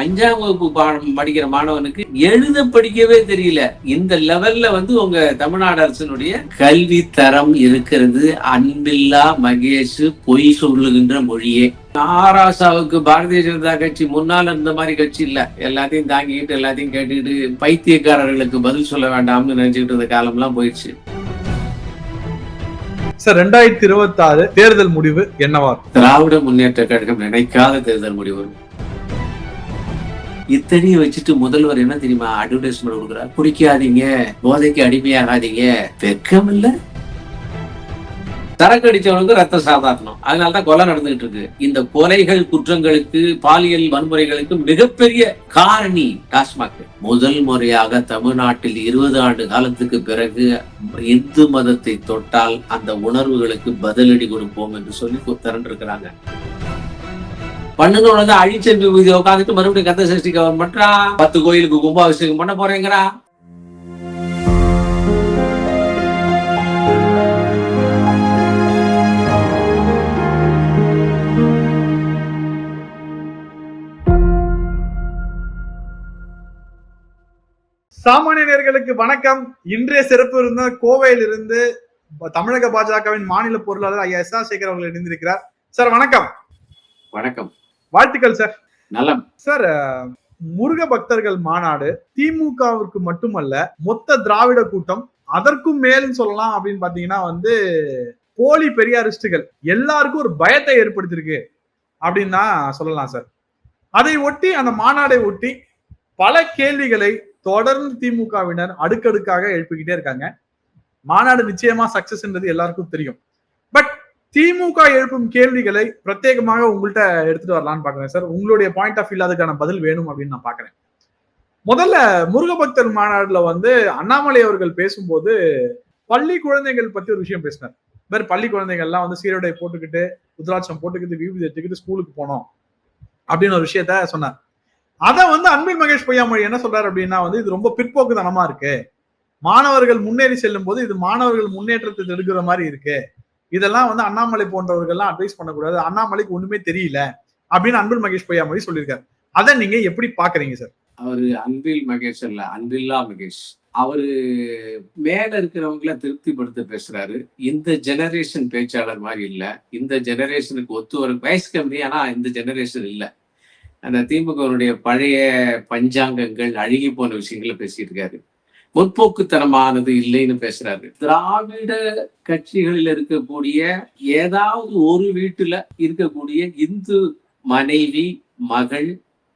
அஞ்சாம் வகுப்பு பாடம் படிக்கிற மாணவனுக்கு எழுத படிக்கவே தெரியல. இந்த லெவல்ல வந்து உங்க தமிழ்நாடு அரசினுடைய கல்வி தரம் இருக்கிறது. அன்பில்லா மகேஷ் பொய் சொல்லுகின்ற மொழியே. ஆராசாவுக்கு பாரதிய ஜனதா கட்சி முன்னால் இருந்த மாதிரி கட்சி இல்ல. எல்லாத்தையும் தாங்கிக்கிட்டு எல்லாத்தையும் கேட்டுக்கிட்டு பைத்தியக்காரர்களுக்கு பதில் சொல்ல வேண்டாம்னு நினைச்சுக்கிட்டு இருந்த காலம்லாம் போயிடுச்சு. சார் ரெண்டாயிரத்தி இருபத்தி ஆறு தேர்தல் முடிவு என்னவா? திராவிட முன்னேற்ற கழகம் நினைக்காத தேர்தல் முடிவு இத்தனையும் வச்சுட்டு முதல்வர் என்ன தெரியுமா அட்வர்டைஸ்மெண்ட் கொடுக்குறார்? குடிக்காதீங்க போதைக்கு அடிமையாகாதீங்க. வெக்கம் இல்ல சரக்கு அடிச்சவனுக்கு ரத்த சாதாரணம். அதனாலதான் கொலை நடந்துகிட்டு இருக்கு. இந்த கொலைகள் குற்றங்களுக்கு பாலியல் வன்முறைகளுக்கு மிகப்பெரிய காரணி டாஸ்மாக். முதல் முறையாக தமிழ்நாட்டில் இருபது ஆண்டு காலத்துக்கு பிறகு இந்து மதத்தை தொட்டால் அந்த உணர்வுகளுக்கு பதிலடி கொடுப்போம் என்று சொல்லி திரண்டிருக்கிறாங்க. பண்ணுங்க உனக்கு அழிச்சென்று உட்காந்துட்டு மறுபடியும் கந்த சஷ்டி கவர் பண்றான் பத்து கோயிலுக்கு கும்பாபிஷேகம் பண்ண போறேங்கிறா. சாமானிய நேயர்களுக்கு வணக்கம். இன்றைய சிறப்பு இருந்த கோவையில் இருந்து தமிழக பாஜகவின் மாநில பொருளாளர் ஐயா எஸ் ஆர் சேகர் அவர்கள் இணைந்திருக்கிறார். சார் வணக்கம். வணக்கம். வாழ்த்துக்கள் சார் நலம் சார் முருக பக்தர்கள் மாநாடு திமுகவிற்கு மட்டுமல்ல மொத்த திராவிட கூட்டம் அதற்கும் மேல்னு சொல்லலாம் அப்படின்னு பாத்தீங்கன்னா வந்து போலி பெரியாரிஸ்டுகள் எல்லாருக்கும் ஒரு பயத்தை ஏற்படுத்தியிருக்கு அப்படின்னு தான் சொல்லலாம் சார் அதை ஒட்டி அந்த மாநாடை ஒட்டி பல கேள்விகளை தொடர்ந்து திமுகவினர் அடுக்கடுக்காக எழுப்பிக்கிட்டே இருக்காங்க. மாநாடு நிச்சயமா சக்சஸ்ன்றது எல்லாருக்கும் தெரியும். பட் திமுக எழுப்பும் கேள்விகளை பிரத்யேகமாக உங்கள்கிட்ட எடுத்துட்டு வரலாம்னு பாக்குறேன் சார் உங்களுடைய பாயிண்ட் ஆஃப் வியூல அதுக்கான பதில் வேணும் அப்படின்னு நான் பாக்குறேன். முதல்ல முருகபக்தர் மாநாடுல வந்து அண்ணாமலை அவர்கள் பேசும்போது பள்ளி குழந்தைகள் பத்தி ஒரு விஷயம் பேசினார். இந்த மாதிரி பள்ளி குழந்தைகள்லாம் வந்து சீருடை போட்டுக்கிட்டு உத்ராட்சம் போட்டுக்கிட்டு விபூதி எடுத்துக்கிட்டு ஸ்கூலுக்கு போனோம் அப்படின்னு ஒரு விஷயத்த சொன்னார். அதை வந்து அன்பில் மகேஷ் பொய்யாமொழி என்ன சொல்றாரு அப்படின்னா வந்து இது ரொம்ப பிற்போக்குத்தனமா இருக்கு. மாணவர்கள் முன்னேறி செல்லும் போது இது மாணவர்கள் முன்னேற்றத்தை எடுக்கிற மாதிரி இருக்கு. இதெல்லாம் வந்து அண்ணாமலை போன்றவர்கள்லாம் அட்வைஸ் பண்ணக்கூடாது. அண்ணாமலைக்கு ஒண்ணுமே தெரியல அப்படின்னு அன்பில் மகேஷ் பொய்யாமொழி சொல்லியிருக்காரு. அதை நீங்க எப்படி பாக்குறீங்க சார் அவரு அன்பில் மகேஷ் அல்ல அன்பில்லா மகேஷ். அவரு மேல இருக்கிறவங்கள திருப்திப்படுத்த பேசுறாரு. இந்த ஜெனரேஷன் பேச்சாளர் மாதிரி இல்ல. இந்த ஜெனரேஷனுக்கு ஒத்து வரும் வயசு கம்மி ஆனா இந்த ஜெனரேஷன் இல்ல. அந்த திமுகவனுடைய பழைய பஞ்சாங்கங்கள் அழுகி போன விஷயங்களை பேசிட்டு இருக்காரு. முற்போக்குத்தனமானது இல்லைன்னு பேசுறாரு. திராவிட கட்சிகளில் இருக்கக்கூடிய ஏதாவது ஒரு வீட்டுல இருக்கக்கூடிய இந்து மனைவி மகள்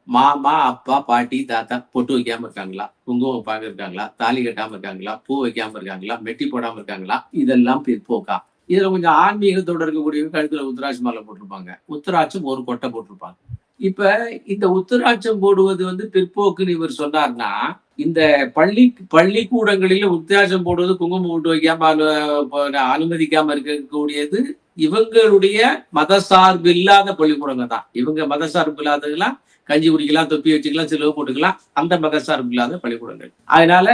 மாமா அப்பா பாட்டி தாத்தா பொட்டு வைக்காம இருக்காங்களா? குங்குமம் வைக்காம இருக்காங்களா? தாலி கட்டாம இருக்காங்களா? பூ வைக்காம இருக்காங்களா? மெட்டி போடாம இருக்காங்களா? இதெல்லாம் பிற்போக்கா இதுல கொஞ்சம் ஆன்மீகத்தோட இருக்கக்கூடிய கழுத்துல உத்தராட்சி மாலை போட்டிருப்பாங்க. உத்தராட்சம் ஒரு கொட்டை போட்டிருப்பாங்க. இப்ப இந்த உத்தராட்சம் போடுவது வந்து பிற்போக்குன்னு இவர் சொன்னார்னா இந்த பள்ளி பள்ளிக்கூடங்களில் உத்தியாசம் போடுவது குங்குமம் போட்டு வைக்காம அனுமதிக்காம இருக்கக்கூடியது இவங்களுடைய மதசார்பு இல்லாத பள்ளிக்கூடங்கள் தான். இவங்க மதசார்பு இல்லாததெல்லாம் கஞ்சி குடிக்கலாம் தொப்பி வச்சுக்கலாம் செலவு போட்டுக்கலாம் அந்த மதசார்பு இல்லாத பள்ளிக்கூடங்கள். அதனால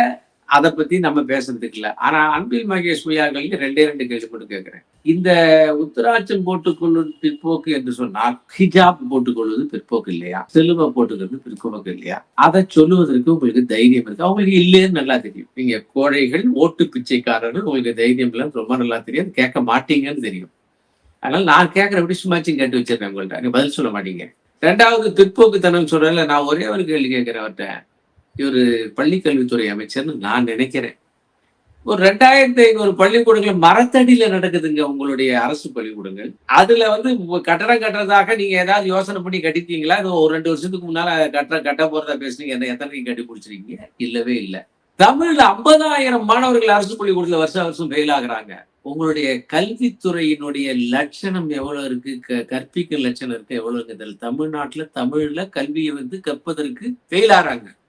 அதை பத்தி நம்ம பேசுறதுக்கு இல்லை. ஆனா அன்பில் மகேஷ் பொய்யார்களுக்கு ரெண்டே ரெண்டு கேள்வி மட்டும் கேட்கிறேன் இந்த உத்தராட்சம் போட்டுக்கொள்வது பிற்போக்கு என்று சொன்னால் ஹிஜாப் போட்டுக்கொள்வது பிற்போக்கு இல்லையா? சிலுவை போட்டுக்கிறது பிற்போக்கு இல்லையா? அதை சொல்லுவதற்கு உங்களுக்கு தைரியம் இருக்கு. அவங்களுக்கு இல்லைன்னு நல்லா தெரியும். நீங்க கோழைகள் ஓட்டு பிச்சைக்காரர்கள் உங்களுக்கு தைரியம் இல்லை ரொம்ப நல்லா தெரியும். கேட்க மாட்டீங்கன்னு தெரியும். அதனால நான் கேட்கிற விட சும்மாச்சும் கேட்டு வச்சிருக்கேன் உங்கள்ட்ட. நீங்க பதில் சொல்ல மாட்டீங்க. ரெண்டாவது பிற்போக்குத்தனம் சொல்றதுல நான் ஒரே ஒரு கேள்வி கேட்கிறேன் அவர்கிட்ட. இவர் பள்ளிக்கல்வித்துறை அமைச்சர்னு நான் நினைக்கிறேன். ஒரு ரெண்டாயிரத்தி ஐநூறு பள்ளிக்கூடங்கள் மரத்தடியில நடக்குதுங்க உங்களுடைய அரசு பள்ளிக்கூடங்கள். அதுல வந்து கட்டடம் கட்டுறதாக நீங்க ஏதாவது யோசனை பண்ணி கட்டிட்டீங்களா இது ஒரு ரெண்டு வருஷத்துக்கு முன்னால கட்ட கட்ட போறதா பேசுனீங்க என்ன எத்தனை கட்டி பிடிச்சிருக்கீங்க இல்லவே இல்லை. தமிழ்ல ஐம்பதாயிரம் மாணவர்கள் அரசு பள்ளிக்கூடத்துல வருஷம் வருஷம் ஃபெயில் ஆகுறாங்க. உங்களுடைய கல்வித்துறையினுடைய லட்சணம் எவ்வளவு இருக்கு? க- கற்பிக்கும் லட்சணம் இருக்கு எவ்வளவு இருக்கு தமிழ்நாட்டுல தமிழ்ல கல்வியை வந்து கற்பதற்கு ஃபெயில் ஆறாங்க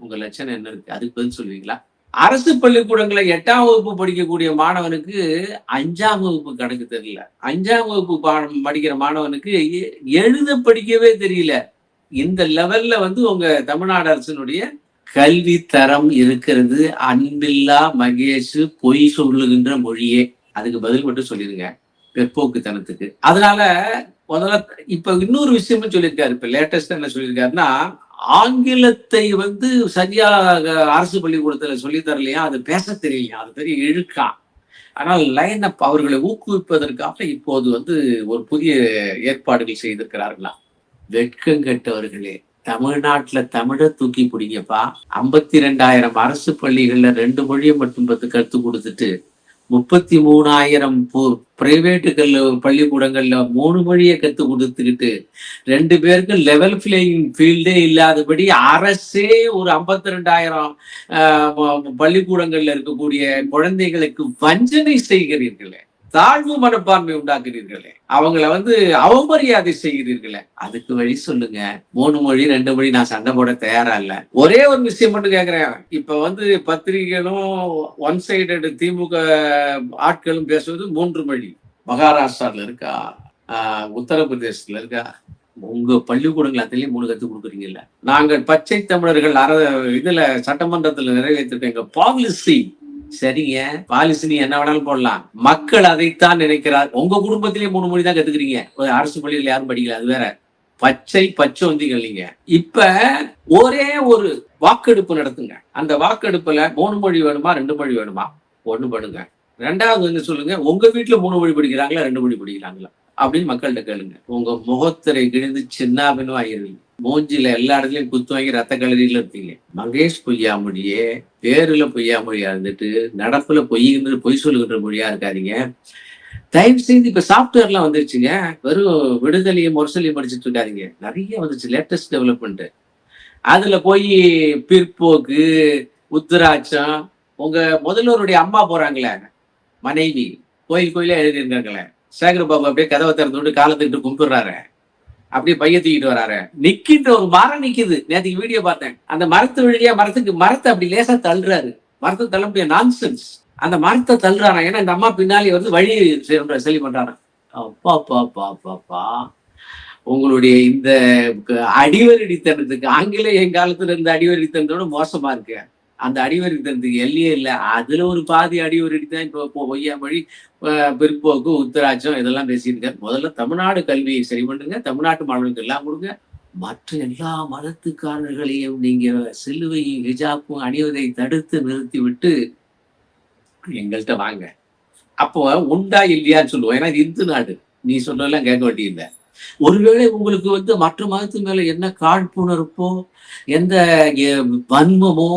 உங்க லட்சணம் என்ன இருக்கு? அதுக்கு பதில் சொல்லுவீங்களா? அரசு பள்ளிக்கூடங்களை எட்டாம் வகுப்பு படிக்கக்கூடிய மாணவனுக்கு அஞ்சாம் வகுப்பு கணக்கு தெரியல. அஞ்சாம் வகுப்பு படிக்கிற மாணவனுக்கு எ- எழுத படிக்கவே தெரியல. இந்த லெவல்ல வந்து உங்க தமிழ்நாடு அரசினுடைய கல்வி தரம் இருக்கிறது. அன்பில்லா மகேஷ் பொய் சொல்லுகின்ற மொழியே. அதுக்கு பதில் மட்டும் சொல்லிருங்க. பிற்போக்குத்தனத்துக்கு அதனால முதல்ல இப்ப இன்னொரு விஷயமும் சொல்லியிருக்காரு. இப்ப லேட்டஸ்ட் என்ன சொல்லியிருக்காருன்னா ஆங்கிலத்தை வந்து சரியாக அரசு பள்ளிக்கூடத்துல சொல்லி தரலையா? அது பேச தெரியலையா? அது பெரிய இழுக்கா. ஆனால் லைன் அப் அவர்களை ஊக்குவிப்பதற்காக இப்போது வந்து ஒரு புதிய ஏற்பாடுகள் செய்திருக்கிறார்களா? வெட்கம் கெட்டவர்களே தமிழ்நாட்டுல தமிழை தூக்கி பிடிங்கப்பா. ஐம்பத்தி ரெண்டாயிரம் அரசு பள்ளிகள்ல ரெண்டு மொழியை மட்டும் பத்து கற்றுக் கொடுத்துட்டு முப்பத்தி மூணாயிரம் பிரைவேட்டுகள்ல பள்ளிக்கூடங்கள்ல மூணு மொழியை கத்து கொடுத்துக்கிட்டு ரெண்டு பேருக்கு லெவல் பிளேயிங் ஃபீல்டே இல்லாதபடி அரசே ஒரு ஐம்பத்தி ரெண்டாயிரம் பள்ளிக்கூடங்கள்ல இருக்கக்கூடிய குழந்தைகளுக்கு வஞ்சனை செய்கிறீர்களே. தாழ்வு மனப்பான்மை உண்டாக்குறீர்களே அவங்கள வந்து அவமரியாதை செய்கிறீர்களே. அதுக்கு வழி சொல்லுங்க. மூணு மொழி ரெண்டு மொழி நான் சண்டை போட தயாரா இல்ல. ஒரே ஒரு விஷயம் மட்டும் கேக்குறேன். இப்ப வந்து பத்திரிகைகளும் ஒன் சைடட் திமுக ஆட்களும் பேசுவது மூன்று மொழி. மகாராஷ்டிரால இருக்கா? உத்தரப்பிரதேசத்துல இருக்கா? உங்க பள்ளிக்கூடங்கள் அத்தனையும் மூணு கத்து கொடுக்குறீங்கல்ல. நாங்கள் பச்சை தமிழர்கள் அற இதுல சட்டமன்றத்துல நிறைவேற்றிருக்க எங்க பாலிசி சரிங்க. பாலிசி நீ என்ன வேணாலும் போடலாம். மக்கள் அதைத்தான் நினைக்கிறார். உங்க குடும்பத்திலேயே மூணு மொழி தான் கத்துக்கிறீங்க. ஒரு அரசு பள்ளியில் யாரும் படிக்கல அது வேற. பச்சை பச்சோந்திகள் நீங்க. இப்ப ஒரே ஒரு வாக்கெடுப்பு நடத்துங்க. அந்த வாக்கெடுப்புல மூணு மொழி வேணுமா ரெண்டு மொழி வேணுமா? ஒண்ணு பண்ணுங்க. ரெண்டாவது வந்து சொல்லுங்க உங்க வீட்டுல மூணு மொழி படிக்கிறாங்களா ரெண்டு மொழி படிக்கிறாங்களா? அப்படின்னு மக்கள்கிட்ட கேளுங்க. உங்க முகத்திரை கிழிந்து சின்னாபின்னு ஆயிருவீங்க மூஞ்சில எல்லா இடத்துலயும் குத்து வாங்கி ரத்த கலரியில இருப்பீங்க. மகேஷ் பொய்யாமொழியே பேருல பொய்யாமொழியா இருந்துட்டு நடப்புல பொய்கின்ற பொய் சொல்லுகின்ற மொழியா இருக்காதீங்க. தயவு செய்து இப்ப சாப்ட்வேர்லாம் வந்துருச்சுங்க. வெறும் விடுதலையும் முரசலையும் படிச்சுட்டு இருக்காதிங்க. நிறைய வந்துச்சு லேட்டஸ்ட் டெவலப்மெண்ட் அதுல போய் பிற்போக்கு உத்தராட்சம் உங்க முதல்வருடைய அம்மா போறாங்களே மனைவி கோயில் கோயிலே எழுதியிருக்காங்களே. சேகர் பாபு அப்படியே கதவை திறந்து விட்டு காலத்துக்கிட்டு கும்பிடுறாரு. அப்படியே பைய தூக்கிட்டு வராரு. நிக்கிட்டு ஒரு மரம் நிக்குது. நேற்றுக்கு வீடியோ பார்த்தேன். அந்த மரத்து வழியா மரத்துக்கு மரத்தை அப்படி லேசா தள்ளுறாரு. மரத்தை தள்ள முடிய நான்சென்ஸ் அந்த மரத்தை தள்ளுறாரு ஏன்னா இந்த அம்மா பின்னாலே வந்து வழி செ- செலி அப்பா அப்பா அப்பா அப்பா அப்பா. உங்களுடைய இந்த அடிவரடித்தனத்துக்கு ஆங்கிலேய காலத்துல இருந்த அடிவரடித்தனத்தோட மோசமா இருக்கு. அந்த அடிவரடித்தனத்துக்கு எல்லையே இல்லை. அதுல ஒரு பாதி அடிவர் தான் இப்போ இப்போ பொய்யா மொழி பிற்போக்கு உத்தராட்சம் இதெல்லாம் பேசியிருக்காரு முதல்ல தமிழ்நாடு கல்வியை சரி பண்ணுங்க. தமிழ்நாட்டு மாணவர்களுக்கு எல்லாம் கொடுங்க. மற்ற எல்லா மதத்துக்காரர்களையும் நீங்க சிலுவையும் ஹிஜாப்பும் அணிவதை தடுத்து நிறுத்தி விட்டு எங்கள்கிட்ட வாங்க. அப்போ உண்டா இல்லையான்னு சொல்லுவோம். ஏன்னா இது இந்து நாடு. நீ சொன்னதெல்லாம் கேட்க வேண்டியதில்லை ஒருவேளை உங்களுக்கு வந்து மற்ற மதத்து மேல என்ன காழ்ப்புணர்ப்போ எந்த வன்மமோ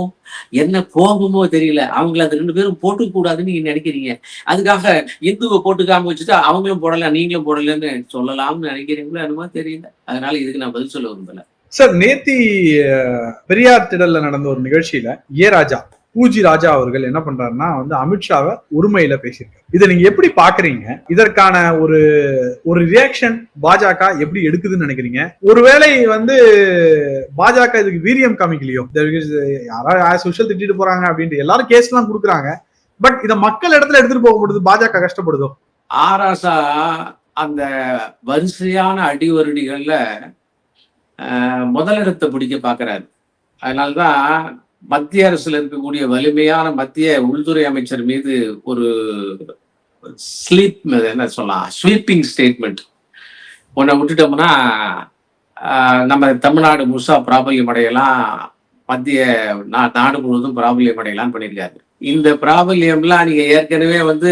என்ன கோபமோ தெரியல அவங்கள அந்த ரெண்டு பேரும் போட்டுக்க கூடாதுன்னு நீங்க நினைக்கிறீங்க. அதுக்காக இந்துவை போட்டுக்காம வச்சுட்டு அவங்களும் போடல நீங்களும் போடலன்னு சொல்லலாம்னு நினைக்கிறீங்களோ என்னமோ தெரியல. அதனால இதுக்கு நான் பதில் சொல்ல விரும்பல. சார் நேத்தி பெரியார் திடல்ல நடந்த ஒரு நிகழ்ச்சியில ஏ ராஜா பூஜி ராஜா அவர்கள் என்ன பண்றாருன்னா வந்து அமித்ஷாவை உரிமையில பேசியிருக்காரு. இதை நீங்க எப்படி பாக்குறீங்க? இதற்கான ஒரு ஒரு ரியாக்ஷன் பாஜக எப்படி எடுக்குதுன்னு நினைக்கிறீங்க? ஒருவேளை வந்து பாஜக இதுக்கு வீரியம் காமிக்கலையோ? யாராவது சுஷியல் திட்டிட்டு போறாங்க அப்படின்ட்டு எல்லாரும் கேஸ் எல்லாம் கொடுக்குறாங்க. பட் இதை மக்கள் இடத்துல எடுத்துட்டு முடியுது பாஜக கஷ்டப்படுதோ? ஆராசா அந்த வரிசையான அடிவருடிகள்ல முதலிடத்தை பிடிக்க பார்க்கறாரு அதனால்தான் மத்திய அரசுல இருக்கக்கூடிய வலிமையான மத்திய உள்துறை அமைச்சர் மீது ஒரு ஸ்லீப் என்ன சொல்லலாம் ஸ்வீப்பிங் ஸ்டேட்மெண்ட் உன்னை விட்டுட்டோம்னா நம்ம தமிழ்நாடு முழுசா பிராபல்யம் அடையலாம். மத்திய நா- நாடு முழுவதும் பிராபல்யம் அடையலாம்னு பண்ணியிருக்காரு. இந்த பிராபல்யம்லாம் நீங்க ஏற்கனவே வந்து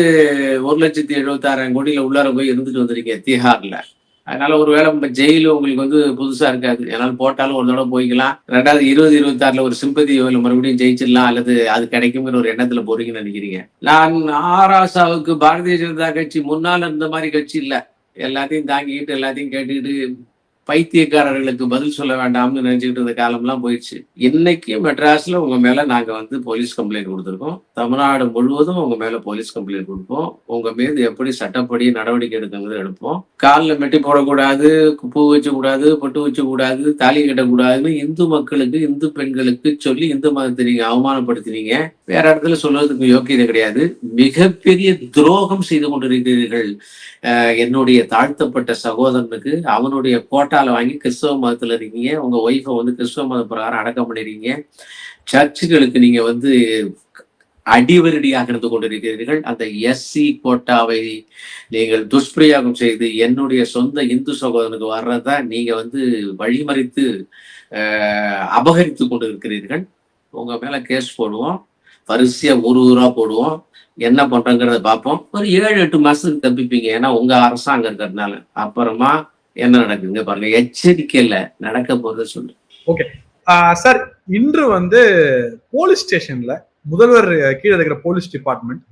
ஒரு லட்சத்தி எழுபத்தாறாயிரம் கோடியில உள்ளார போய் இருந்துட்டு வந்திருக்கீங்க தீகார்ல அதனால ஒருவேளை நம்ம ஜெயிலு உங்களுக்கு வந்து புதுசா இருக்காது. என்னால் போட்டாலும் ஒரு தடவை போய்க்கலாம். ரெண்டாவது இருபது இருபத்தாறுல ஒரு சிம்பதி மறுபடியும் ஜெயிச்சிடலாம் அல்லது அது கிடைக்குங்கிற ஒரு எண்ணத்துல போறீங்கன்னு நினைக்கிறீங்க. நான் ஆராசாவுக்கு பாரதிய ஜனதா கட்சி முன்னால இருந்த மாதிரி கட்சி இல்லை. எல்லாத்தையும் தாங்கிக்கிட்டு எல்லாத்தையும் கேட்டுக்கிட்டு பைத்தியக்காரர்களுக்கு பதில் சொல்ல வேண்டாம்னு நினைச்சுக்கிட்டு இருந்த காலம்லாம் போயிடுச்சு. இன்னைக்கு மெட்ராஸ்ல உங்க மேல நாங்க வந்து போலீஸ் கம்ப்ளைண்ட் கொடுத்துருக்கோம். தமிழ்நாடு முழுவதும் உங்க மேல போலீஸ் கம்ப்ளைண்ட் கொடுப்போம். உங்க மீது எப்படி சட்டப்படி நடவடிக்கை எடுக்கிறது எடுப்போம். காலில் மெட்டி போடக்கூடாது பூ வச்ச கூடாது பொட்டு வச்ச கூடாது தாலி கட்டக்கூடாதுன்னு இந்து மக்களுக்கு இந்து பெண்களுக்கு சொல்லி இந்து மதத்தை நீங்க அவமானப்படுத்தினீங்க. வேற இடத்துல சொல்றதுக்கு யோக்கியதை கிடையாது. மிகப்பெரிய துரோகம் செய்து கொண்டிருக்கிறீர்கள் என்னுடைய தாழ்த்தப்பட்ட சகோதரனுக்கு அவனுடைய கோட்டை கோட்டால வாங்கி கிறிஸ்தவ மதத்துல இருக்கீங்க. உங்க ஒய்ஃபை வந்து கிறிஸ்தவ மத பிரகாரம் அடக்கம் பண்ணிருக்கீங்க சர்ச்சுகளுக்கு நீங்க வந்து அடிவரடியாக இருந்து கொண்டிருக்கிறீர்கள். அந்த எஸ்சி கோட்டாவை நீங்கள் துஷ்பிரயோகம் செய்து என்னுடைய சொந்த இந்து சகோதரனுக்கு வர்றதா நீங்க வந்து வழிமறித்து அபகரித்து கொண்டு இருக்கிறீர்கள் உங்க மேல கேஸ் போடுவோம். வரிசையா ஒரு ஊரா போடுவோம். என்ன பண்றோங்கிறத பார்ப்போம். ஒரு ஏழு எட்டு மாசத்துக்கு தப்பிப்பீங்க. ஏன்னா உங்க அரசாங்கம் இருக்கிறதுனால. அப்புறமா என்ன நடக்குங்க பாருங்க. எச்சரிக்கையில நடக்க போறத சொல்லு ஆஹ் சார் இன்று வந்து போலீஸ் ஸ்டேஷன்ல முதல்வர் கீழே இருக்கிற போலீஸ் டிபார்ட்மெண்ட்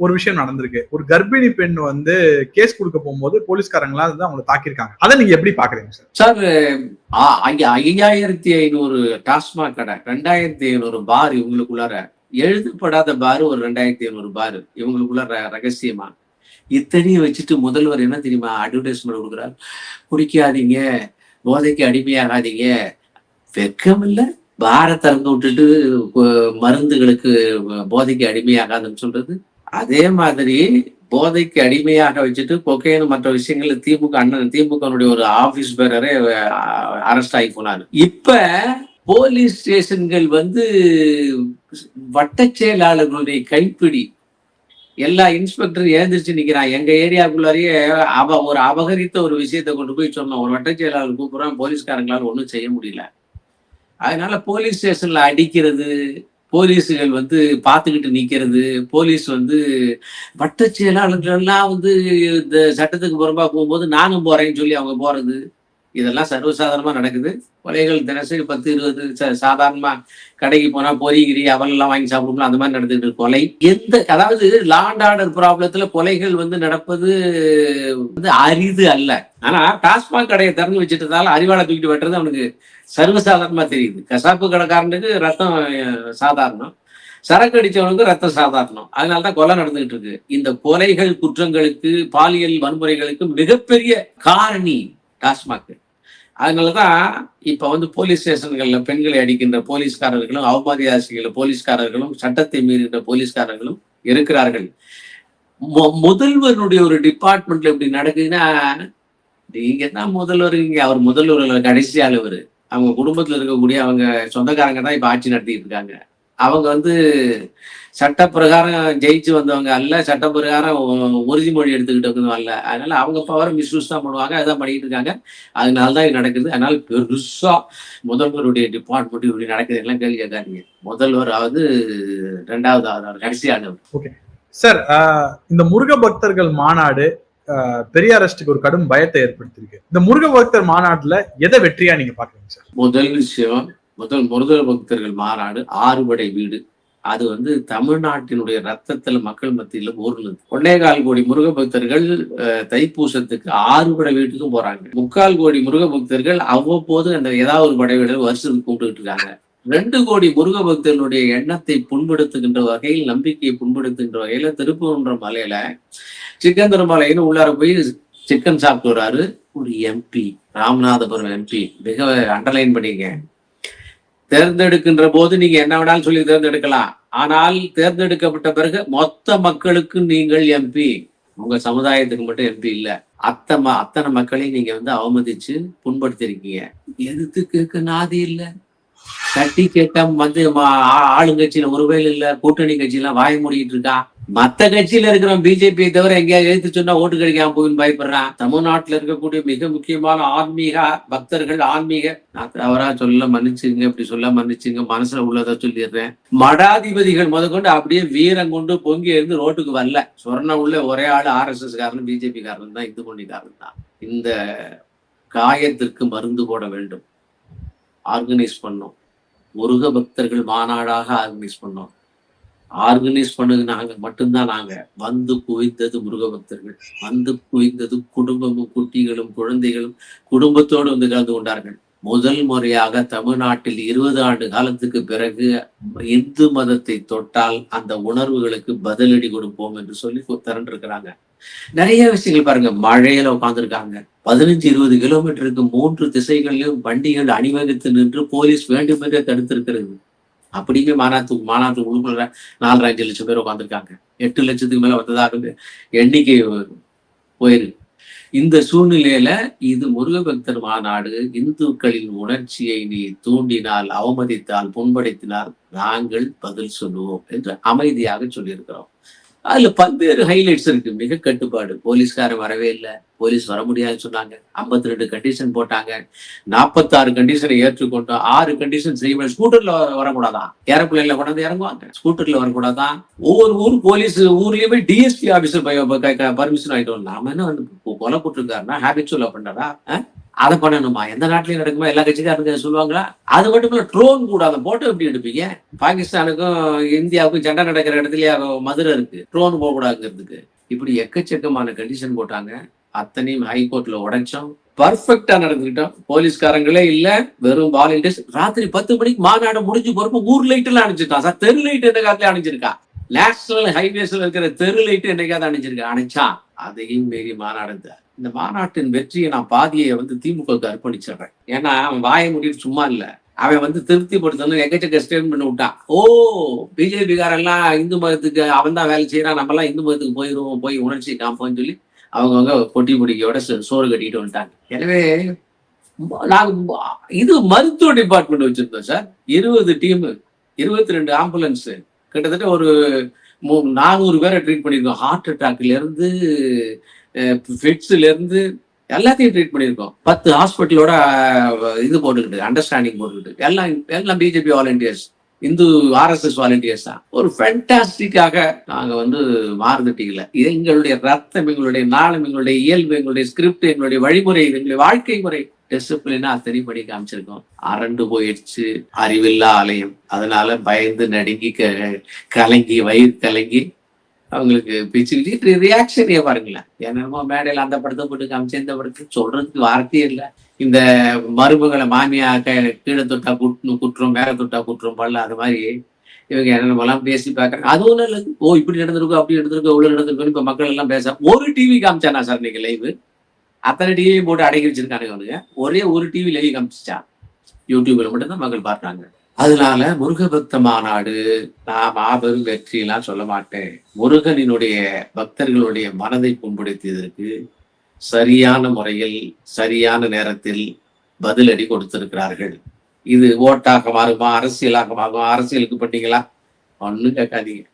ஒரு விஷயம் நடந்திருக்கு. ஒரு கர்ப்பிணி பெண் வந்து கேஸ் கொடுக்க போகும்போது போலீஸ்காரங்களா வந்து அவங்களை தாக்கியிருக்காங்க. அதை நீங்க எப்படி பாக்குறீங்க சார் சார் ஐயாயிரத்தி ஐநூறு டாஸ்மாக் கடை ரெண்டாயிரத்தி ஐநூறு பார் இவங்களுக்குள்ளார எழுதப்படாத பார் ஒரு ரெண்டாயிரத்தி ஐநூறு பார் இவங்களுக்குள்ளார ரகசியமா? இத்தனையும் வச்சுட்டு முதல்வர் என்ன தெரியுமா அட்வர்டைஸ்மெண்ட் கொடுக்குறார்? குடிக்காதீங்க போதைக்கு அடிமையாகாதீங்க. வெக்கம் இல்ல பாரை விட்டுட்டு மருந்துகளுக்கு போதைக்கு அடிமையாகாதுன்னு சொல்றது. அதே மாதிரி போதைக்கு அடிமையாக வச்சுட்டு கொக்கைன்னு மற்ற விஷயங்கள்ல திமுக அண்ணன் திமுகனுடைய ஒரு ஆபீஸ் பேரரே அரெஸ்ட் ஆகி போனாரு. இப்ப போலீஸ் ஸ்டேஷன்கள் வந்து வட்டச் செயலாளர்களுடைய கைப்பிடி எல்லா இன்ஸ்பெக்டரும் எழுந்திரிச்சு நிக்கிறான். எங்க ஏரியாக்குள்ளாரியே அவ ஒரு அபகரித்த ஒரு விஷயத்தை கொண்டு போய் சொன்னோம். ஒரு வட்டச் செயலாளர் கூப்பிடுறான். போலீஸ்காரங்களால ஒன்றும் செய்ய முடியல. அதனால போலீஸ் ஸ்டேஷன்ல அடிக்கிறது போலீஸுகள் வந்து பார்த்துக்கிட்டு நிக்கிறது போலீஸ் வந்து வட்டச் செயலாளர்கள் எல்லாம் வந்து இந்த சட்டத்துக்கு புறம்பா போகும்போது நானும் போறேன்னு சொல்லி அவங்க போறது இதெல்லாம் சர்வசாதாரணமா நடக்குது. கொலைகள் தினசரி பத்து இருபது ச- சாதாரணமா கடைக்கு போனா பொறிகிரி அவலெல்லாம் வாங்கி சாப்பிடுவோம் அந்த மாதிரி நடந்துட்டு கொலை. எந்த அதாவது லாண்ட் ஆர்டர் ப்ராப்ளத்துல கொலைகள் வந்து நடப்பது வந்து அரிது அல்ல. ஆனா டாஸ்மாக் கடையை திறந்து வச்சுட்டதால அறிவாளை தூக்கிட்டு வெட்டுறது அவனுக்கு சர்வசாதாரணமா தெரியுது. கசாப்பு கடைக்காரனுக்கு ரத்தம் சாதாரணம். சரக்கு அடிச்சவனுக்கு ரத்தம் சாதாரணம். அதனாலதான் கொலை நடந்துகிட்டு இருக்கு. இந்த கொலைகள் குற்றங்களுக்கு பாலியல் வன்முறைகளுக்கு மிகப்பெரிய காரணி டாஸ்மாக். அதனாலதான் இப்ப வந்து போலீஸ் ஸ்டேஷன்கள்ல பெண்களை அடிக்கின்ற போலீஸ்காரர்களும் அவமரியாதைகளை போலீஸ்காரர்களும் சட்டத்தை மீறுகின்ற போலீஸ்காரர்களும் இருக்கிறார்கள். மு- முதல்வருடைய ஒரு டிபார்ட்மெண்ட்ல இப்படி நடக்குதுன்னா நீங்க தான் முதல்வர் அவர் முதல்வர் கடைசி அளவர் அவங்க குடும்பத்துல இருக்கக்கூடிய அவங்க சொந்தக்காரங்க தான் இப்ப ஆட்சி நடத்திட்டு இருக்காங்க. அவங்க வந்து சட்ட பிரகாரம் ஜெயிச்சு வந்தவங்க அல்ல சட்ட பிரகாரம் உறுதிமொழி எடுத்துக்கிட்டவங்க அல்ல. அதனால அவங்க பவர் மிஸ்யூஸ் தான் பண்ணுவாங்க அதான் பண்ணிட்டு இருக்காங்க. அதனால தான் இது நடக்குது. அதனால பெருசா முதல்வருடைய டிபார்ட்மெண்ட் இப்படி நடக்குது. எல்லாம் கேள்வி கேட்காதீங்க. முதல்வராவது ரெண்டாவது ஆளாவது கடைசி ஆளவர் சார் ஆஹ் இந்த முருக பக்தர்கள் மாநாடு பெரிய அரசுக்கு ஒரு கடும் பயத்தை ஏற்படுத்தியிருக்கு. இந்த முருக பக்தர் மாநாட்டுல எதை வெற்றியா நீங்க பாக்குறீங்க சார் முதல் விஷயம் முதல் முருகர் பக்தர்கள் மாநாடு ஆறுபடை வீடு. அது வந்து தமிழ்நாட்டினுடைய ரத்தத்துல மக்கள் மத்தியில ஊர்னது ஒன்னே கால் கோடி முருக பக்தர்கள் அஹ், தைப்பூசத்துக்கு ஆறு படை வீட்டுக்கும் போறாங்க. முக்கால் கோடி முருக பக்தர்கள் அவ்வப்போது அந்த ஏதாவது ஒரு படை வீடு வருஷத்துக்கு கூப்பிட்டுட்டு இருக்காங்க. ரெண்டு கோடி முருக பக்தர்களுடைய எண்ணத்தை புண்படுத்துகின்ற வகையில் நம்பிக்கையை புண்படுத்துகின்ற வகையில திருப்பூன்ற மலையில சிக்கந்தர மலைன்னு உள்ளார போய் சிக்கன் சாப்பிட்டு வராரு. ஒரு எம்பி ராமநாதபுரம் எம்பி மிக அண்டர்லைன் பண்ணிக்க தேர்ந்தெடுக்கின்ற போது நீங்க என்ன வேணாலும் சொல்லி தேர்ந்தெடுக்கலாம். ஆனால் தேர்ந்தெடுக்கப்பட்ட பிறகு மொத்த மக்களுக்கு நீங்கள் எம்பி உங்க சமுதாயத்துக்கு மட்டும் எம்பி இல்ல. அத்தனை அத்தனை மக்களையும் நீங்க வந்து அவமதிச்சு புண்படுத்திருக்கீங்க. எதிர்த்து கேட்க நாதி இல்ல? தட்டி கேட்டா வந்து ஆ- ஆளுங்கட்சியில ஒருவேளை இல்ல கூட்டணி கட்சியெல்லாம் வாய மூடிக்கிட்டு இருக்கா? மத்த கட்சியில இருக்கிற பிஜேபியை தவிர எங்கேயாவது எழுத்து சொன்னா ஓட்டு கிடைக்காம போயின்னு பயப்படுறான் தமிழ்நாட்டில் இருக்கக்கூடிய மிக முக்கியமான ஆன்மீக பக்தர்கள் ஆன்மீக நான் தவறா சொல்ல மன்னிச்சுங்க இப்படி சொல்ல மன்னிச்சுங்க மனசுல உள்ளதை சொல்லிடுறேன். மடாதிபதிகள் முதற்கொண்டு அப்படியே வீரம் கொண்டு பொங்கி இருந்து ரோட்டுக்கு வரல. சொர்ண உள்ள ஒரே ஆள் ஆர்எஸ்எஸ் காரன் பிஜேபி காரன் தான் இந்து கொண்டிக்காரன் தான். இந்த காயத்திற்கு மருந்து போட வேண்டும். ஆர்கனைஸ் பண்ணோம் முருக பக்தர்கள் மாநாடாக ஆர்கனைஸ் பண்ணோம் ஆர்கனைஸ் பண்ணது நாங்க மட்டும்தான் நாங்க. வந்து குவிந்தது முருகபக்தர்கள். வந்து குவிந்தது குடும்பமும் குட்டிகளும் குழந்தைகளும் குடும்பத்தோடு வந்து கலந்து கொண்டார்கள். முதல் முறையாக தமிழ்நாட்டில் இருபது ஆண்டு காலத்துக்கு பிறகு இந்து மதத்தை தொட்டால் அந்த உணர்வுகளுக்கு பதிலடி கொடுப்போம் என்று சொல்லி திரண்டிருக்கிறாங்க. நிறைய விஷயங்கள் பாருங்க. மழையில உட்காந்துருக்காங்க பதினஞ்சு இருபது கிலோமீட்டருக்கு மூன்று திசைகளிலும் வண்டிகள் அணிவகுத்து நின்று போலீஸ் வேண்டுமென்றே தடுத்திருக்கிறது. அப்படியுமே மாநாட்டு மாநாட்டு உள்ளுக்குள்ள நாலரை அஞ்சு லட்சம் பேர் உட்காந்துருக்காங்க எட்டு லட்சத்துக்கு மேல வந்ததாக எண்ணிக்கை போயிருக்கு இந்த சூழ்நிலையில இது முருகபக்தர் மாநாடு இந்துக்களின் உணர்ச்சியை நீ தூண்டினால் அவமதித்தால் புண்படுத்தினால் நாங்கள் பதில் சொல்லுவோம் என்று அமைதியாக சொல்லியிருக்கிறோம். அதுல பல்வேறு ஹைலைட்ஸ் இருக்கு. மிக கட்டுப்பாடு. போலீஸ்காரன் வரவே இல்லை. போலீஸ் வர முடியாதுன்னு சொன்னாங்க. 52 ரெண்டு கண்டிஷன் போட்டாங்க நாற்பத்தாறு கண்டிஷனை ஏற்றுக்கொண்டோம். ஆறு கண்டிஷன் செய்ய ஸ்கூட்டர்ல வரக்கூடாதான் ஏரோப்ளைன்ல கொண்டாந்து இறங்குவாங்க. ஸ்கூட்டர்ல வரக்கூடாதான் ஒவ்வொரு ஊர் போலீஸ் ஊர்லயுமே டிஎஸ்பி ஆபீசர் பர்மிஷன் ஆயிட்டோம் நாம என்ன வந்து கொலை போட்டிருக்காருன்னா ஹேபிச்சுவலா பண்ணாரா அதை பண்ணணுமா எந்த நாட்டிலையும் நடக்குமா? எல்லா கட்சிக்காரங்க சொல்லுவாங்களா? அது மட்டும் இல்ல ட்ரோன் கூட அதை போட்டோ எப்படி எடுப்பீங்க? பாகிஸ்தானுக்கும் இந்தியாவுக்கும் சண்டை நடக்கிற இடத்துலயே மதுரை இருக்கு. ட்ரோன் போகக்கூடாதுங்கிறதுக்கு. இப்படி எக்கச்சக்கமான கண்டிஷன் போட்டாங்க. அத்தனையும் ஹைகோர்ட்ல உடைச்சோம். பர்ஃபெக்டா நடந்துக்கிட்டோம். போலீஸ்காரங்களே இல்ல வெறும் வாலண்டியர்ஸ் ராத்திரி பத்து மணிக்கு மாநாடு முடிஞ்சு போறப்ப ஊர் லைட் எல்லாம் அணைச்சிருக்கான் சார் தெரு லைட் எந்த காலத்துல அணிஞ்சிருக்கா? நேஷனல் ஹைவேஸ்ல இருக்கிற தெரு லைட் என்னைக்காவது அணிஞ்சிருக்கா? அணைச்சா அதையும் மீறி மாநாடு இந்த மாநாட்டின் வெற்றியை நான் பாதியை வந்து திமுகவுக்கு அர்ப்பணிச்சிடுறேன். ஏன்னா அவன் வாயை மூடிட்டு சும்மா இல்லை. அவன் வந்து திருப்திப்படுத்தணும் எக்கச்சக்க பண்ணி விட்டான். ஓ பிஜேபிகாரெல்லாம் இந்து மதத்துக்கு அவன் தான் வேலை செய்யறான் நம்ம எல்லாம் இந்து மதத்துக்கு போயிருவோம் போய் உணர்ச்சி காப்போம்னு சொல்லி அவங்கவுங்க பொட்டி பிடிக்கையோட சோறு கட்டிட்டு வந்துட்டாங்க. எனவே நாங்க இது மருத்துவ டிபார்ட்மெண்ட் வச்சிருந்தோம் சார். இருபது டீம் இருபத்தி ரெண்டு ஆம்புலன்ஸ் கிட்டத்தட்ட ஒரு நானூறு பேரை ட்ரீட் பண்ணியிருக்கோம். ஹார்ட் அட்டாக்ல இருந்து ஃபிட்ஸ்ல இருந்து எல்லாத்தையும் ட்ரீட் பண்ணியிருக்கோம். பத்து ஹாஸ்பிட்டலோட இது போட்டுக்கிட்டு அண்டர்ஸ்டாண்டிங் போட்டுக்கிட்டு எல்லாம் எல்லாம் BJP volunteers Hindu RSS volunteers தான். ஒரு ஃபென்டாஸ்டிக்காக நாங்கள் வந்து மாறுதட்டிக்கல இது எங்களுடைய ரத்தம் எங்களுடைய நாளம் எங்களுடைய இயல்பு எங்களுடைய ஸ்கிரிப்ட் எங்களுடைய வழிமுறை எங்களுடைய வாழ்க்கை முறை டிசிப்ளினா அத்தனை படி காமிச்சிருக்கோம். அரண்டு போயிடுச்சு அறிவில்லா ஆலயம். அதனால பயந்து நடுங்கி க- கலங்கி வயிறு கலங்கி அவங்களுக்கு பிச்சுக்கிட்டு ரியாக்ஷனே பாருங்களேன். என்னமோ மேடையில் அந்த படத்தை போட்டு காமிச்சு இந்த படத்தை சொல்றதுக்கு வார்த்தையே இல்லை. இந்த மருமகளை மாமியா கீழே தொட்டா குற்றம் குற்றம் மேலே தொட்டா குற்றம் பல்ல அது மாதிரி இவங்க என்னென்னமெல்லாம் பேசி பார்க்கறாங்க. அது ஒன்றும் இல்லை. ஓ இப்படி நடந்திருக்கோ அப்படி நடந்திருக்கோ இவ்வளோ நடந்திருக்கும் இப்போ மக்கள் எல்லாம் பேச. ஒரு டிவி காமிச்சானா சார் இன்னைக்கு லைவ் அத்தனை டிவியும் போட்டு அடக்கி வச்சிருக்கானுங்க அவனுங்க ஒரே ஒரு டிவி லைவ் காமிச்சிச்சா? யூடியூப்ல மட்டும்தான் மக்கள் பார்க்குறாங்க. அதனால முருகபக்த மாநாடு நான் மாபெரும் வெற்றியெல்லாம் சொல்ல மாட்டேன். முருகனினுடைய பக்தர்களுடைய மனதை புண்படுத்தியதற்கு சரியான முறையில் சரியான நேரத்தில் பதிலடி கொடுத்திருக்கிறார்கள். இது ஓட்டாக மாறுமா அரசியலாக மாறுமா அரசியலுக்கு பண்ணீங்களா ஒன்றும் கேட்காதீங்க.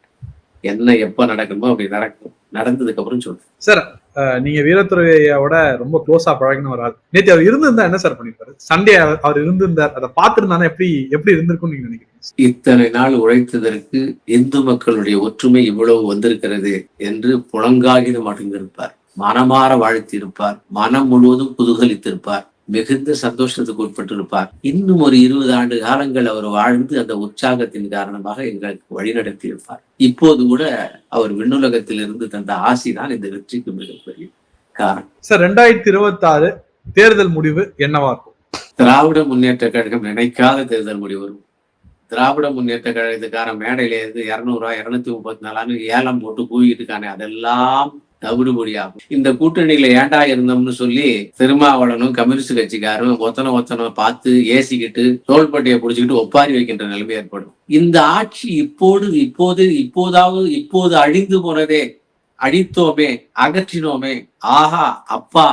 என்ன எப்போ நடக்கணுமோ அப்படி நடக்கும். நடந்ததுக்கு அப்புறம் சொல்றேன். சார் அஹ், நீங்க வீரத்துறையோட ரொம்ப க்ளோஸா பழகின ஒரு ஆள். நேத்து அவர் இருந்திருந்தா என்ன சார் பண்ணிருப்பாரு? சண்டே அவர் இருந்திருந்தார். அதை பார்த்துருந்தானே எப்படி எப்படி இருந்திருக்கும்னு நீங்க நினைக்கிறீங்க? இத்தனை நாள் உழைத்ததற்கு இந்து மக்களுடைய ஒற்றுமை இவ்வளவு வந்திருக்கிறது என்று புலங்காகிதம் அடைந்திருப்பார் மனமாற வாழ்த்தியிருப்பார். மனம் முழுவதும் புதுகலித்திருப்பார் மிகுந்த சந்தோஷத்துக்கு உட்பட்டிருப்பார். இன்னும் ஒரு இருபது ஆண்டு காலங்கள் அவர் வாழ்ந்து அந்த உற்சாகத்தின் காரணமாக எங்களுக்கு வழிநடத்தி இருப்பார் இப்போது கூட அவர் விண்ணுலகத்தில் இருந்து தந்த ஆசி தான் இந்த வெற்றிக்கு மிகப்பெரிய காரணம். சார் ரெண்டாயிரத்தி இருபத்தி ஆறு தேர்தல் முடிவு என்னவா இருக்கும்? திராவிட முன்னேற்ற கழகம் நினைக்காத தேர்தல் முடிவு வரும். திராவிட முன்னேற்ற கழகத்துக்கான மேடையில இருந்து இருநூறுவா இருநூத்தி முப்பத்தி நாலான்னு ஏலம் போட்டு கூவிட்டு இருக்கானே அதெல்லாம் தவிடுபடியாகும் இந்த கூட்டணியில ஏண்டா இருந்தோம்னு சொல்லி திருமாவளனும் கம்யூனிஸ்ட் கட்சிக்காரும் ஒத்தனை ஒத்தனை பார்த்து ஏசிக்கிட்டு தோள்பட்டையை புடிச்சுக்கிட்டு ஒப்பாரி வைக்கின்ற நிலைமை ஏற்படும். இந்த ஆட்சி இப்போது இப்போது இப்போதாவது இப்போது அழிந்து போனதே அழித்தோமே அகற்றினோமே ஆஹா அப்பா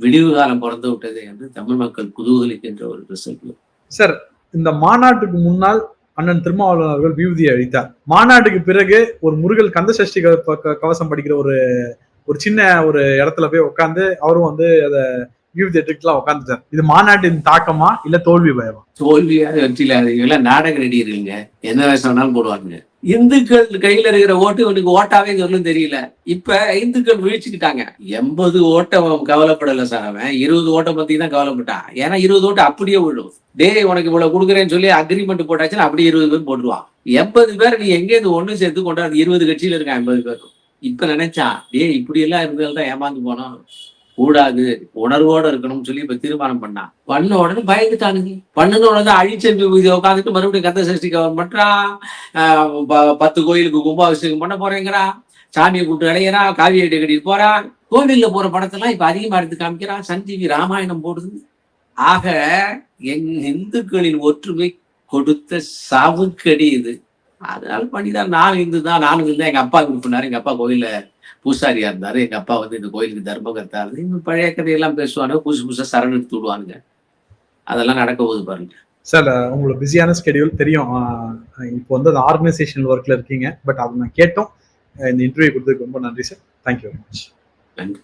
விடிவு காலம் பிறந்து விட்டது என்று தமிழ் மக்கள் குதூகலிக்கின்ற ஒரு ரிசல்ட் சார் இந்த மாநாட்டுக்கு முன்னால் அண்ணன் திருமாவளவன் அவர்கள் விபூதியை அளித்தார் மாநாட்டுக்கு பிறகு ஒரு முருகல் கந்த சஷ்டி கவசம் படிக்கிற ஒரு ஒரு சின்ன ஒரு இடத்துல போய் உட்காந்து அவரும் வந்து அதை விபூதி எடுத்துக்கலாம் உட்காந்துட்டார் இது மாநாட்டின் தாக்கமா இல்ல தோல்வி பயமா? தோல்வியா வெற்றியில நாடக நடிகருங்க என்ன வேஷம் வேணாலும் போடுவாங்க இந்துக்கள் கையில இருக்கிற ஓட்டு இவனுக்கு ஓட்டாவே சொல்லும் தெரியல. இப்ப இந்துக்கள் வீழ்ச்சிக்கிட்டாங்க. எண்பது ஓட்டம் கவலைப்படல சார் அவன். இருபது ஓட்டம் பத்தி தான் கவலைப்பட்டான். ஏன்னா இருபது ஓட்டு அப்படியே விழும். டே உனக்கு இவ்வளவு கொடுக்குறேன்னு சொல்லி அக்ரிமெண்ட் போட்டாச்சுன்னா அப்படியே இருபது பேர் போட்டுருவான். எண்பது பேர் நீ எங்க இருந்து ஒண்ணு சேர்த்து கொண்டாந்து இருபது கட்சியில இருக்கான் எண்பது பேர் இப்ப நினைச்சா டே இப்படி எல்லாம் இருந்ததால் தான் ஏமாந்து போனோம் கூடாது உணர்வோட இருக்கணும்னு சொல்லி இப்ப தீர்மானம் பண்ணான் பண்ண உடனே பயந்துட்டானுங்க. பண்ணுன உடனே அழிச்சென்று உட்காந்துட்டு மறுபடியும் கந்த சஷ்டி கவர் பண்றான் ப- பத்து கோயிலுக்கு கும்பாபிஷேகம் பண்ண போறேங்கிறான் சாமியை கூப்பிட்டு அடையிறான் காவியை கட்டிட்டு போறான் கோவில்ல போற படத்தெல்லாம் இப்ப அதிகமா எடுத்து காமிக்கிறான் சன் டிவி ராமாயணம் போடுது. ஆக என் இந்துக்களின் ஒற்றுமை கொடுத்த சாவுக்கடி இது. அதனால பண்ணிதான் நானும் இந்து தான் நானும் இருந்தேன் எங்க அப்பா இப்படி எங்க அப்பா கோயில பூசாரியா இருந்தாரு. எங்க அப்பா வந்து இந்த கோயிலுக்கு தர்மகர்த்தா இருந்து இன்னும் பழைய கதையெல்லாம் பேசுவானுங்க. புதுசு புதுசா சரண் எடுத்து விடுவானுங்க. அதெல்லாம் நடக்க போகுது பாருங்க. சார் உங்களோட பிஸியான ஸ்கெடியூல் தெரியும். இப்போ வந்து அந்த ஆர்கனைசேஷனல் ஒர்க்ல இருக்கீங்க. பட் அதை நான் கேட்டோம். இந்த இன்டர்வியூ கொடுத்ததுக்கு ரொம்ப நன்றி சார் தேங்க்யூ வெரி மச் நன்றி.